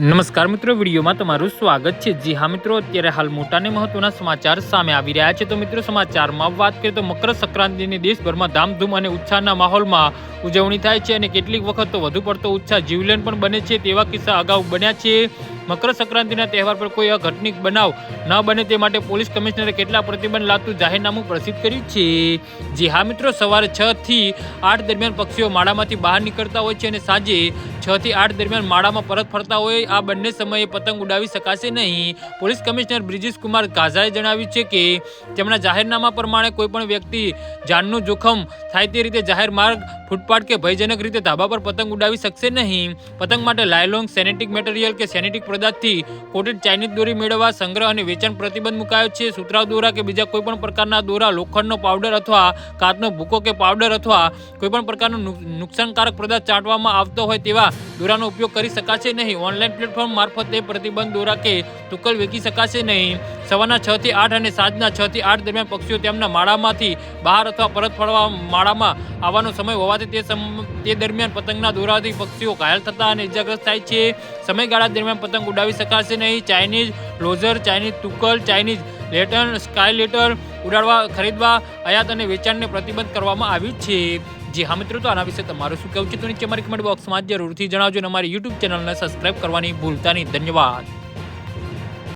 નમસ્કાર મિત્રો, વિડીયોમાં તમારું સ્વાગત છે. જી હા મિત્રો, અત્યારે હાલ મોટા અને મહત્વના સમાચાર સામે આવી રહ્યા છે. તો મિત્રો, સમાચારમાં વાત કરીએ તો મકર સંક્રાંતિની દેશભરમાં ધામધૂમ અને ઉત્સાહના માહોલમાં ઉજવણી થાય છે અને કેટલીક વખત તો વધુ પડતો ઉત્સાહ જીવલેણ પણ બને છે તેવા કિસ્સા અગાઉ બન્યા છે. મકર સંક્રાંતિના તહેવાર પર કોઈ અઘટનિક બનાવ ન બને તે માટે પોલીસ કમિશનરે કેટલા પ્રતિબંધ લાગતું જાહેરનામું પ્રસિદ્ધ કર્યું છે. જી હા મિત્રો, સવારે છ થી આઠ દરમિયાન પક્ષીઓ માળામાંથી બહાર નીકળતા હોય છે અને સાંજે છ થી આઠ દરમિયાન માળામાં પરત ફરતા હોય, આ બંને સમયે પતંગ ઉડાવી શકાશે નહીં. પોલીસ કમિશનર બ્રિજેશ કુમાર ગાઝાએ જણાવ્યું છે કે, તેમના જાહેરનામા પ્રમાણે કોઈ પણ વ્યક્તિ જાનનું જોખમ થાય તે રીતે જાહેર માર્ગ ફૂટપાથ કે ભયજનક રીતે ધાબા પર પતંગ ઉડાવી શકશે નહીં. પતંગ માટે લાયલોંગ, સેનેટિક મટીરિયલ કે સેનેટિક પદાર્થથી કોટેડ ચાઇનીઝ દોરી મેળવવા સંગ્રહ અને વેચાણ પ્રતિબંધ મુકાયો છે. સુતરાવ દોરા કે બીજા કોઈપણ પ્રકારના દોરા, લોખંડનો પાવડર અથવા કાચનો ભૂકો કે પાવડર અથવા કોઈપણ પ્રકારનો નુક- નુકસાનકારક પદાર્થ ચાટવામાં આવતો હોય તેવા દોરાનો ઉપયોગ કરી શકાશે નહીં. ઓનલાઈન પ્લેટફોર્મ મારફતે પ્રતિબંધ દોરા કે તુકલ વેચી શકાશે નહીં. સવારના છ થી આઠ અને સાંજના છ થી આઠ દરમિયાન પક્ષીઓ તેમના માળામાંથી બહાર અથવા પરત ફરવા માળામાં આવવાનો સમય હોવાથી તે તે દરમિયાન પતંગના દોરાથી પક્ષીઓ ઘાયલ થતા અને ઇજાગ્રસ્ત થાય છે. સમયગાળા દરમિયાન પતંગ ઉડાવી શકાશે નહીં. ચાઇનીઝ લોઝર, ચાઇનીઝ તુકલ, ચાઇનીઝ લેટર સ્કાય લેટર ઉડાડવા, ખરીદવા આયાત અને વેચાણને પ્રતિબંધ કરવામાં આવ્યું છે. જી હા મિત્રો, તો આના વિશે તમારું શું કહેવું છે? તો નીચે મારી કમેન્ટ બોક્સમાં જરૂરથી જણાવજો અને અમારી યુટ્યુબ ચેનલને સબસ્ક્રાઇબ કરવાની ભૂલતા નહીં ધન્યવાદ.